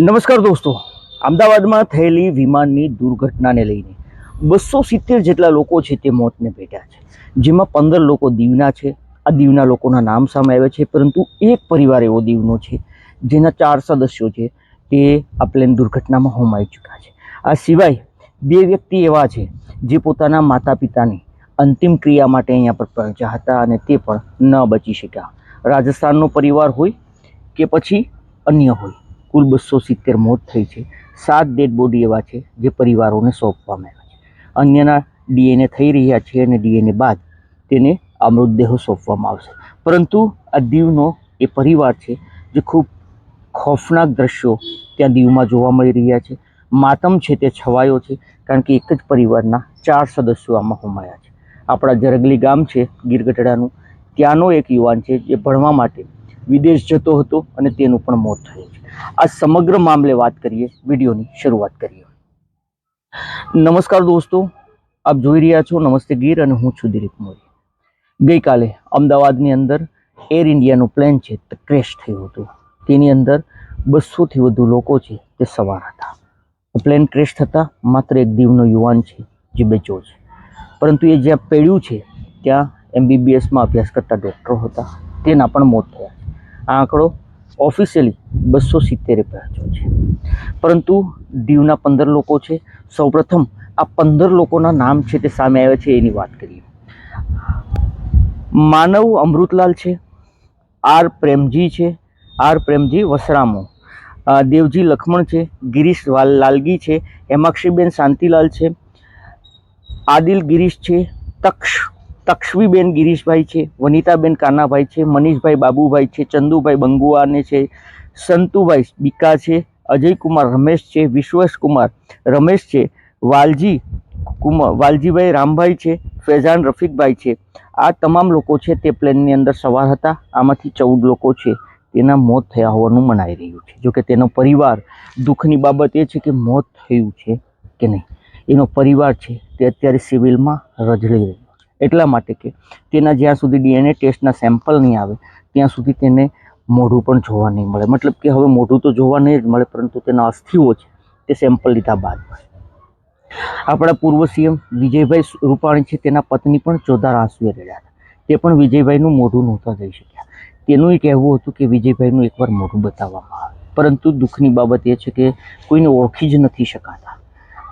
નમસ્કાર દોસ્તો. અમદાવાદમાં થયેલી વિમાનની દુર્ઘટનાને લઈને બસો સિત્તેર જેટલા લોકો છે તે મોતને ભેટ્યા છે. જેમાં પંદર લોકો દીવના છે. આ દીવના લોકોના નામ સામે આવ્યા છે, પરંતુ એક પરિવાર એવો દીવનો છે, જેના ચાર સદસ્યો છે તે આ પ્લેન દુર્ઘટનામાં હોમાઈ ચૂક્યા છે. આ સિવાય બે વ્યક્તિ એવા છે જે પોતાના માતા પિતાની અંતિમ ક્રિયા માટે અહીંયા પર પહોંચ્યા હતા અને તે પણ ન બચી શક્યા. રાજસ્થાનનો પરિવાર હોય કે પછી અન્ય હોય. કુલ બસો સિત્તેર મોત થઈ છે. સાત ડેડ બોડી એવા છે જે પરિવારોને સોંપવામાં આવ્યા છે. અન્યના ડીએનએ થઈ રહ્યા છે અને ડીએનએ બાદ તેને આ મૃતદેહો સોંપવામાં આવશે. પરંતુ આ દીવનો એ પરિવાર છે જે ખૂબ ખોફનાક દ્રશ્યો ત્યાં દીવમાં જોવા મળી રહ્યા છે. માતમ છે તે છવાયો છે કારણ કે એક જ પરિવારના ચાર સદસ્યો આમાં હોમાયા છે. આપણા જરગલી ગામ છે ગીરગઢડાનું. ત્યાંનો એક યુવાન છે જે ભણવા માટે વિદેશ જતો હતો અને તેનું પણ મોત થયું. આ સમગ્ર મામલે વાત કરીએ, વિડીયોની શરૂઆત કરીએ. નમસ્કાર દોસ્તો, આપ જોઈ રહ્યા છો નમસ્તે ગીર અને હું છું દિલીપ મોરી. ગઈકાલે અમદાવાદની અંદર એર ઇન્ડિયાનું પ્લેન છે તે ક્રેશ થયું હતું. તેની અંદર બસોથી વધુ લોકો છે તે સવાર હતા. પ્લેન ક્રેશ થતાં માત્ર એક દીવનો યુવાન છે જે બેચો છે. પરંતુ એ જ્યાં પેડ્યું છે, ત્યાં એમબીબીએસમાં અભ્યાસ કરતા ડૉક્ટરો હતા. તેના પણ મોત થયા આ આંકડો ઓફિશિયલી બસો સિત્તેરે પહોંચ્યો છે. પરંતુ દીવના પંદર લોકો છે. સૌપ્રથમ આ પંદર લોકોના નામ છે તે સામે આવ્યા છે એની વાત કરીએ. માનવ અમૃતલાલ છે. આર પ્રેમજી છે. આર પ્રેમજી વસરામો. દેવજી લખમણ છે. ગિરીશ લાલગી છે. હેમાક્ષીબેન શાંતિલાલ છે. આદિલ ગિરીશ છે. તક્ષ તક્ષવીબેન ગિરીશભાઈ છે, વનિતાબેન કાનાભાઈ છે, મનીષભાઈ બાબુભાઈ છે, ચંદુભાઈ બંગુઆને છે, સંતુભાઈ બીકા છે, અજયકુમાર રમેશ છે વિશ્વસકુમાર રમેશ છે, વાલજી કુમાર વાલજીભાઈ રામભાઈ છે, ફેઝાન રફીકભાઈ છે. આ તમામ લોકો છે તે પ્લેનની અંદર સવાર હતા. આમાંથી ચૌદ લોકો છે તેના મોત થયા હોવાનું મનાઈ રહ્યું છે. જોકે તેનો પરિવાર દુઃખની બાબત એ છે કે મોત થયું છે કે નહીં. એનો પરિવાર છે તે અત્યારે સિવિલમાં રજળી રહ્યો એટલા માટે કે તેના જ્યાં સુધી ડીએનએ ટેસ્ટના સેમ્પલ નહીં આવે, ત્યાં સુધી તેને મોઢું પણ જોવા નહીં મળે. મતલબ કે હવે મોઢું તો જોવા નહીં જ મળે, પરંતુ તેના અસ્થિઓ છે, તે સેમ્પલ લીધા બાદ આપણા પૂર્વ સીએમ વિજયભાઈ રૂપાણી છે, તેના પત્ની પણ ચોધાર આંસુએ રહ્યા હતા. તે પણ વિજયભાઈનું મોઢું નહોતા જઈ શક્યા. તેનું એ કહેવું હતું કે વિજયભાઈનું એકવાર મોઢું બતાવવામાં આવે. પરંતુ દુઃખની બાબત એ છે કે કોઈને ઓળખી જ નથી શકાતા.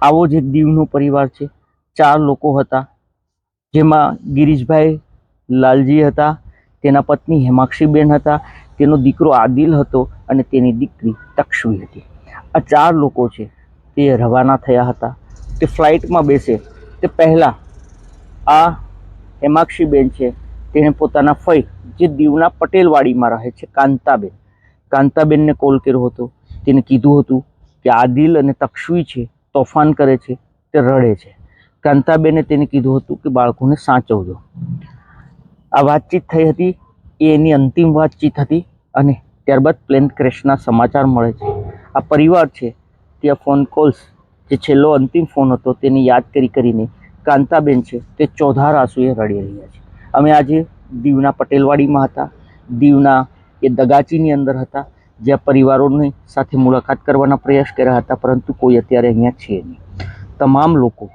આવો જ એક દીવનો પરિવાર છે. ચાર લોકો હતા. જેમાં ગિરીશભાઈ લાલજી હતા, તેના પત્ની હેમાક્ષીબેન હતા, તેનો દીકરો આદિલ હતો અને તેની દીકરી તક્ષવી હતી. આ ચાર લોકો છે, તે રવાના થયા હતા. તે ફ્લાઇટમાં બેસે. તે પહેલાં આ હેમાક્ષીબેન છે, તેણે પોતાના ફઈ, જે દીવના પટેલવાડીમાં રહે છે, કાંતાબેન. કાંતાબેનને કોલ કર્યો હતો. તેને કીધું હતું કે આદિલ અને તક્ષવી છે, તોફાન કરે છે, તે રડે છે. કાંતાબેને તેને કીધું હતું કે બાળકોને સાચવજો. આ વાતચીત થઈ હતી એ એની અંતિમ વાતચીત હતી અને ત્યારબાદ પ્લેન ક્રેશના સમાચાર મળે છે. આ પરિવાર છે, ત્યાં ફોન કોલ્સ, જે છેલ્લો અંતિમ ફોન હતો તેને યાદ કરી કરીને કાંતાબેન છે તે ચોધાર આંસુએ રડી રહ્યા છે. અમે આજે દીવના પટેલવાડીમાં હતા. દીવના એ દગાચીની અંદર હતા, જ્યાં પરિવારોની સાથે મુલાકાત કરવાના પ્રયાસ કર્યા હતા, પરંતુ કોઈ અત્યારે અહીંયા છે નહીં. તમામ લોકો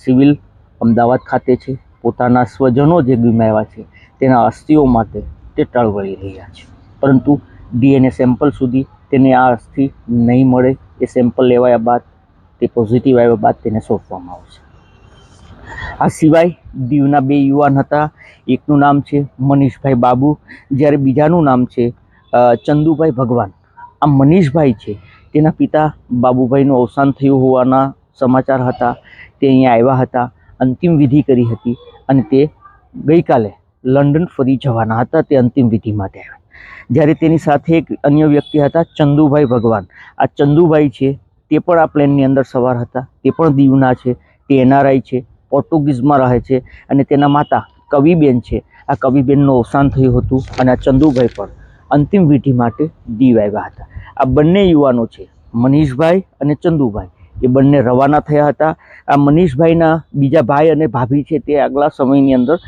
સિવિલ અમદાવાદ ખાતે છે. પોતાના સ્વજનો જે ગુમાવ્યા છે, તેના અસ્થિઓ માટે તે ટળવળી રહ્યા છે. પરંતુ ડીએનએ સેમ્પલ સુધી તેને આ અસ્થિ નહીં મળે એ સેમ્પલ લેવાયા બાદ તે પોઝિટિવ આવ્યા બાદ તેને સોંપવામાં આવશે આ સિવાય દીવના બે યુવાન હતા. એકનું નામ છે મનીષભાઈ બાબુ. જ્યારે બીજાનું નામ છે ચંદુભાઈ ભગવાન. આ મનીષભાઈ છે, તેના પિતા બાબુભાઈનું અવસાન થયું હોવાના સમાચાર હતા, તે અહીંયા આવ્યા હતા, અંતિમ વિધિ કરી હતી અને તે ગઈકાલે લંડન ફરી જવાના હતા, તે અંતિમ વિધિ માટે આવ્યા. જ્યારે તેની સાથે એક અન્ય વ્યક્તિ હતા, ચંદુભાઈ ભગવાન. આ ચંદુભાઈ છે, તે પણ આ પ્લેનની અંદર સવાર હતા, તે પણ દીવના છે, તે એનઆરઆઈ છે, પોર્ટુગીઝમાં રહે છે અને તેના માતા કવિબેન છે. આ કવિબેનનું અવસાન થયું હતું અને આ ચંદુભાઈ પણ અંતિમ વિધિ માટે દીવ આવ્યા હતા. આ બંને યુવાનો છે, મનીષભાઈ અને ચંદુભાઈ. એ બંને રવાના થયા હતા. આ મનીષભાઈના બીજા ભાઈ અને ભાભી છે તે આગલા સમયની અંદર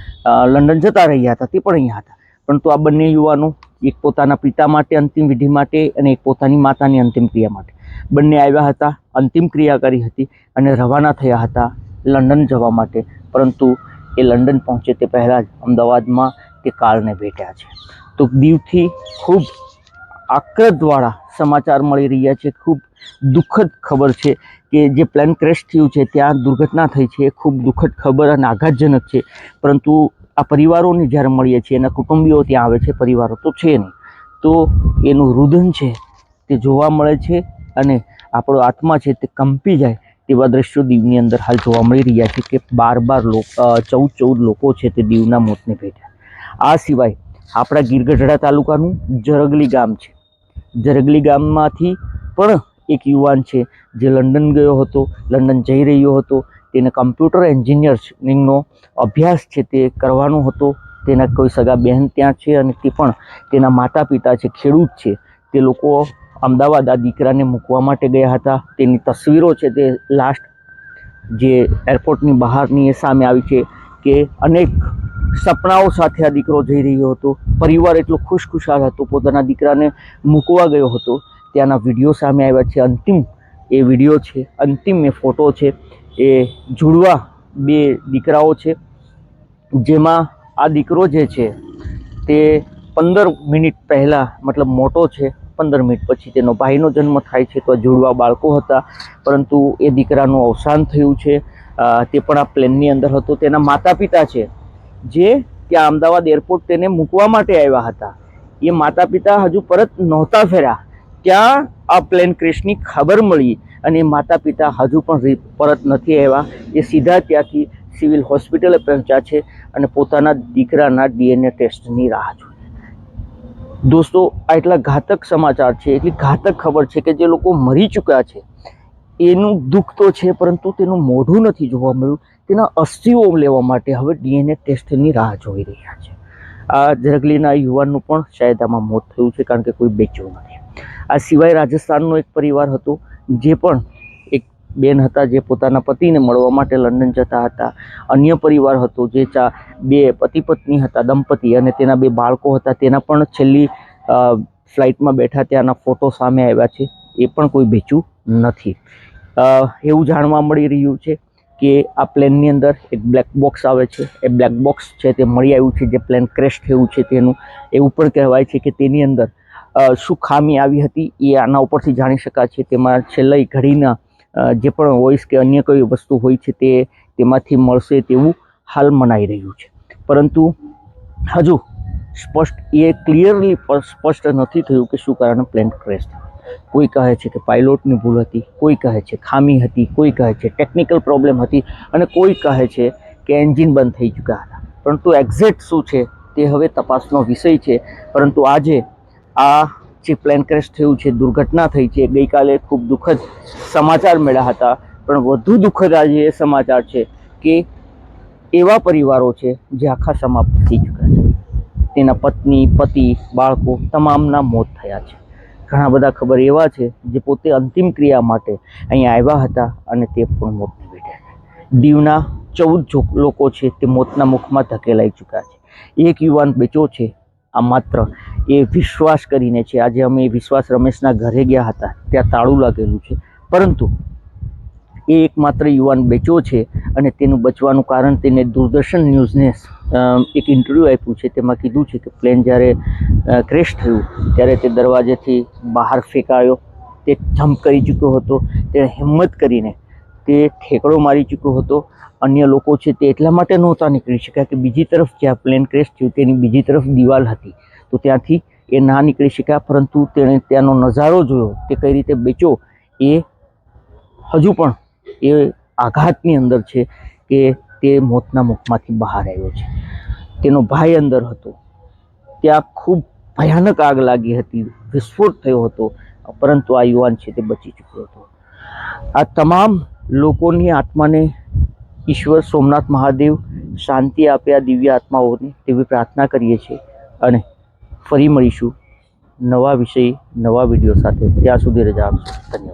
લંડન જતા રહ્યા હતા. તે પણ અહીંયા હતા. પરંતુ આ બંને યુવાનો એક પોતાના પિતા માટે અંતિમ વિધિ માટે અને એક પોતાની માતાની અંતિમ ક્રિયા માટે બંને આવ્યા હતા, અંતિમ ક્રિયા કરી હતી અને રવાના થયા હતા લંડન જવા માટે. પરંતુ એ લંડન પહોંચે તે પહેલાં જ અમદાવાદમાં તે કાળને ભેટ્યા છે. તો દીવથી ખૂબ આક્રદવાળા સમાચાર મળી રહ્યા છે. ખૂબ દુઃખદ ખબર છે કે જે પ્લેન ક્રેશ થયું છે, ત્યાં દુર્ઘટના થઈ છે. ખૂબ દુઃખદ ખબર અને આઘાતજનક છે. પરંતુ આ પરિવારોને જ્યારે મળીએ છીએ, એના કુટુંબીઓ ત્યાં આવે છે, પરિવારો તો છે નહીં. તો એનું રુદન છે, તે જોવા મળે છે અને આપણો આત્મા છે તે કંપી જાય તેવા દ્રશ્યો દીવની અંદર હાલ જોવા મળી રહ્યા છે કે બાર બાર લોકો ચૌદ ચૌદ લોકો છે તે દીવના મોતને ભેટ્યા. આ સિવાય આપણા ગીરગઢડા તાલુકાનું જરગલી ગામ છે. જરગલી ગામમાંથી પણ એક યુવાન છે, જે લંડન ગયો હતો, લંડન જઈ રહ્યો હતો. તેને કમ્પ્યુટર એન્જિનિયરિંગનો અભ્યાસ છે તે કરવાનો હતો. તેના કોઈ સગા બહેન ત્યાં છે અને તે પણ તેના માતા પિતા છે, ખેડૂત છે. તે લોકો અમદાવાદ આ દીકરાને મૂકવા માટે ગયા હતા. તેની તસવીરો છે તે લાસ્ટ જે એરપોર્ટની બહારની એ સામે આવી છે કે અનેક સપનાઓ સાથે આ દીકરો જઈ રહ્યો હતો. પરિવાર એટલો ખુશખુશાલ હતો. પોતાના દીકરાને મૂકવા ગયો હતો. ત્યાંના વીડિયો સામે આવ્યા છે. અંતિમ એ વીડિયો છે. અંતિમ એ ફોટો છે. એ જુડવા બે દીકરાઓ છે. જેમાં આ દીકરો જે છે તે પંદર મિનિટ પહેલાં, મતલબ મોટો છે, પંદર મિનિટ પછી તેનો ભાઈનો જન્મ થાય છે. તો આ જુડવા બાળકો હતા. પરંતુ એ દીકરાનું અવસાન થયું છે. તે પણ આ પ્લેનની અંદર હતો. તેના માતા પિતા છે. જે ત્યાં અમદાવાદ એરપોર્ટ તેને મૂકવા માટે આવ્યા હતા. એ માતા પિતા હજુ પરત નહોતા ફેર્યા. ત્યાં આ પ્લેન ક્રેશની ખબર મળી અને માતા પિતા હજુ પણ પરત નથી આવ્યા. એ સીધા ત્યાંથી સિવિલ હોસ્પિટલે પહોંચ્યા છે અને પોતાના દીકરાના ડીએનએ ટેસ્ટની રાહ જોઈ દોસ્તો, આ એટલા ઘાતક સમાચાર છે. એટલી ઘાતક ખબર છે કે જે લોકો મરી ચૂક્યા છે. એનું દુઃખ તો છે, પરંતુ તેનું મોઢું નથી જોવા મળ્યું. તેના અસ્થિઓ લેવા માટે હવે ડીએનએ ટેસ્ટની રાહ જોઈ રહ્યા છે. આ જરગલીના યુવાનનું પણ શાયદ આમાં મોત થયું છે, કારણ કે કોઈ બેચ્યું નથી. આ સિવાય રાજસ્થાનનો એક પરિવાર હતો, જે પણ એક બેન હતા, જે પોતાના પતિને મળવા માટે લંડન જતા હતા. અન્ય પરિવાર હતો, જે ચા, બે પતિ પત્ની હતા, દંપતી અને તેના બે બાળકો હતા. તેના પણ છેલ્લી ફ્લાઇટમાં બેઠા ત્યાંના ફોટો સામે આવ્યા છે. એ પણ કોઈ વેચ્યું નથી. એવું જાણવા મળી રહ્યું છે કે આ પ્લેનની અંદર એક બ્લેક બોક્સ આવે છે. એ બ્લેક બોક્સ છે તે મળી આવ્યું છે, જે પ્લેન ક્રેશ થયું છે તેનું. એવું પણ કહેવાય છે કે તેની અંદર શું ખામી આવી હતી એ આના ઉપરથી જાણી શકાય છે. તેમાં છેલ્લી ઘડીના જે પણ વોઇસ કે અન્ય કોઈ વસ્તુ હોય છે તે તેમાંથી મળશે તેવું હાલ મનાઈ રહ્યું છે. પરંતુ હજુ સ્પષ્ટ, એ ક્લિયરલી સ્પષ્ટ નથી થયું કે શું કારણે પ્લેન ક્રેશ થયું. કોઈ કહે છે કે પાઇલોટની ભૂલ હતી, કોઈ કહે છે ખામી હતી, કોઈ કહે છે ટેકનિકલ પ્રોબ્લેમ હતી અને કોઈ કહે છે કે એન્જિન બંધ થઈ ચૂક્યા હતા. પરંતુ એક્ઝેક્ટ શું છે તે હવે તપાસનો વિષય છે. પરંતુ આજે આ જે પ્લેન ક્રેશ થયું છે, દુર્ઘટના થઈ છે, ગઈકાલે ખૂબ દુઃખદ સમાચાર મળ્યા હતા. પણ વધુ દુઃખદ આજે એ સમાચાર છે કે એવા પરિવારો છે જે આખા સમાપ્ત થઈ ચૂક્યા છે. તેના પત્ની, પતિ, બાળકો તમામના મોત થયા છે. ઘણા બધા ખબર એવા છે જે પોતે અંતિમ ક્રિયા માટે અહીંયા આવ્યા હતા અને તે પણ મોતને ભેટ્યા છે. દીવના ચૌદ લોકો છે તે મોતના મુખમાં ધકેલાઈ ચૂક્યા છે. એક યુવાન બેચો છે, આ માત્ર એ વિશ્વાસ કરીને છે. આજે અમે વિશ્વાસ રમેશના ઘરે ગયા હતા, ત્યાં તાળું લાગેલું છે. પરંતુ એ એકમાત્ર યુવાન બેચ્યો છે અને તેનું બચવાનું કારણ તેને દૂરદર્શન ન્યૂઝને એક ઇન્ટરવ્યૂ આપ્યું છે. તેમાં કીધું છે કે પ્લેન જ્યારે ક્રેશ થયું, ત્યારે તે દરવાજેથી બહાર ફેંકાયો, તે જમ્પ કરી ચૂક્યો હતો, તેણે હિંમત કરીને તે ઠેકડો મારી ચૂક્યો હતો. અન્ય લોકો છે તે એટલા માટે નહોતા નીકળી શક્યા કે બીજી તરફ જ્યાં પ્લેન ક્રેશ થયું, તેની બીજી તરફ દિવાલ હતી. તો ત્યાંથી એ ના નીકળી શક્યા, પરંતુ તેણે ત્યાંનો નજારો જોયો તે કઈ રીતે બેચો એ હજુ પણ એ આઘાતની અંદર છે કે તે મોતના મુખમાંથી બહાર આવ્યો છે. તેનો ભાઈ અંદર હતો. ત્યાં ખૂબ ભયાનક આગ લાગી હતી, વિસ્ફોટ થયો હતો, પરંતુ આ યુવાન છે તે બચી ચૂક્યો હતો. આ તમામ લોકોની આત્માને ઈશ્વર સોમનાથ મહાદેવ શાંતિ આપે આ દિવ્ય આત્માઓને તેવી પ્રાર્થના કરીએ છીએ અને ફરી મળીશું નવા વિષય, નવા વીડિયો સાથે. ત્યાં સુધી રજા આપશો. ધન્યવાદ.